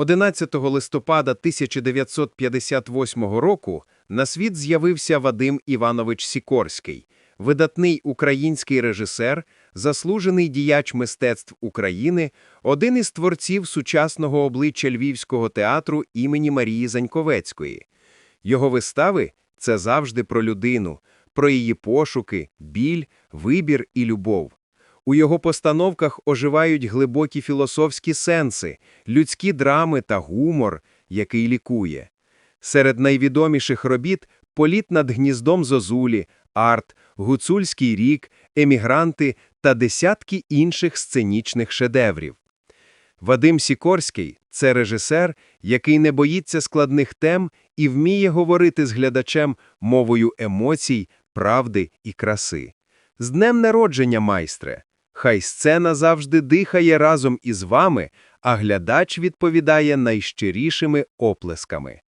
11 листопада 1958 року на світ з'явився Вадим Іванович Сікорський, видатний український режисер, заслужений діяч мистецтв України, один із творців сучасного обличчя Львівського театру імені Марії Заньковецької. Його вистави – це завжди про людину, про її пошуки, біль, вибір і любов. У його постановках оживають глибокі філософські сенси, людські драми та гумор, який лікує. Серед найвідоміших робіт «Політ над гніздом Зозулі», «Арт», «Гуцульський рік», «Емігранти» та десятки інших сценічних шедеврів. Вадим Сікорський – це режисер, який не боїться складних тем і вміє говорити з глядачем мовою емоцій, правди і краси. З днем народження, майстре! Хай сцена завжди дихає разом із вами, а глядач відповідає найщирішими оплесками.